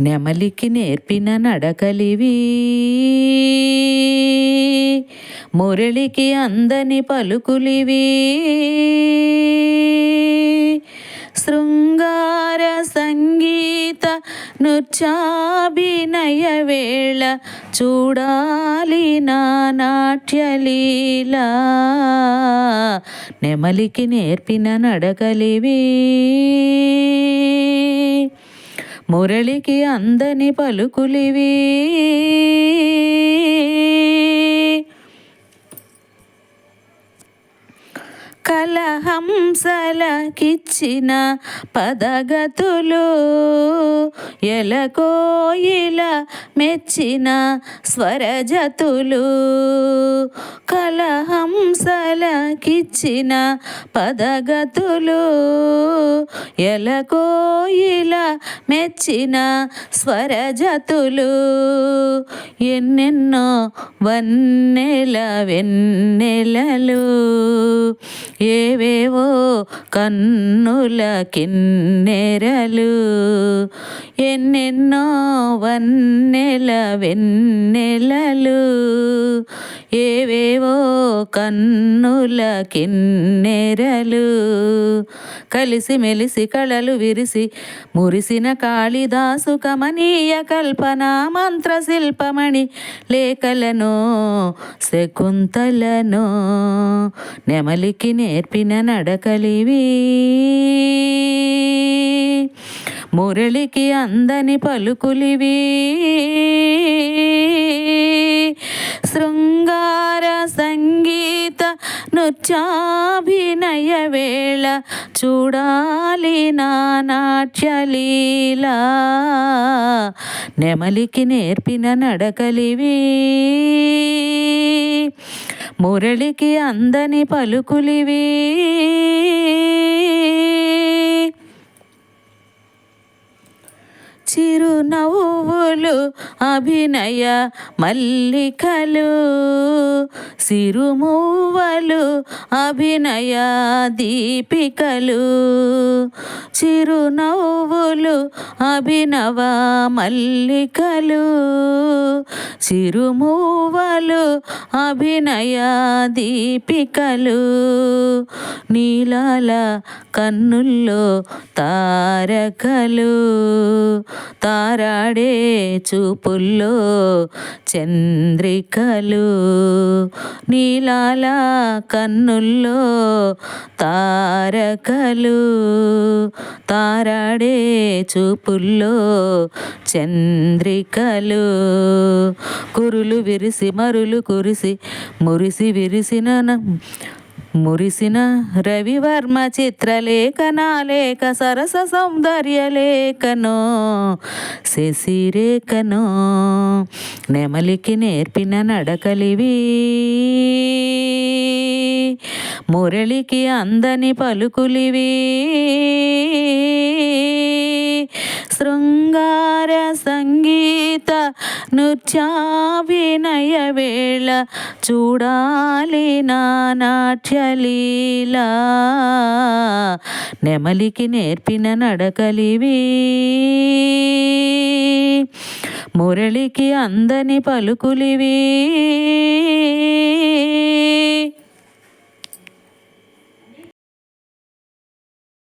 నెమలికి నేర్పిన నడకలివి మురళికి అందని పలుకులివి. శృంగార సంగీత నృత్యాభినయ వేళ చూడాలి నా నాట్యలీలా నెమలికి నేర్పిన నడకలివి మురళికి అందని పలుకులివి. కలహంసలకిచ్చిన పదగతులు ఎలకోయిల మెచ్చిన స్వరజతులు. కలహంసలకిచ్చిన పదగతులు ఎలకోయిల మెచ్చిన స్వరజతులు. ఎన్నెన్నో వన్నెల వెన్నెలలు ఏవేవో కన్నుల కిన్నెరలు. ఎన్నెన్నో వన్నెల వెన్నెలలు ఏవేవో కన్నుల కిన్నెరలు కలిసి మెలిసి కళలు విరిసి మురిసిన కాళిదాసు కమనీయ కల్పన మంత్ర శిల్పమణి లేఖలను శకుంతలను నెమలికి నేర్పిన నడకలివి. మురళికి అందని పలుకులివి. శృంగార సంగీత నృత్యాభినయ వేళ చూడాలి నా నాట్యలీలా నెమలికి నేర్పిన నడకలివి. మురళికి అందని పలుకులివి. చిరునవ్వులు అభినయ మల్లికలు. సిరుమువ్వలు అభినయ దీపికలు. చిరునవ్వులు అభినవ మల్లికలు. చిరుమువ్వలు అభినయ దీపికలు. నీలాల కన్నుల్లో తారకలు. తారాడే చూపుల్లో చంద్రికలు. నీలాల కన్నుల్లో తారకలు తారాడే చూపుల్లో చంద్రికలు. కురులు విరిసి మరులు కురిసి మురిసి విరిసిన మురిసిన రవివర్మ చిత్రలేఖనాలేఖ సరస సౌందర్య లేఖను శశిరేఖను నెమలికి నేర్పిన నడకలివి. మురళికి అందని పలుకులివి. నృత్యాభినయ వేళ చూడాలి నా నాట్యలీలా నెమలికి నేర్పిన నడకలివి మురళికి అందని పలుకులివి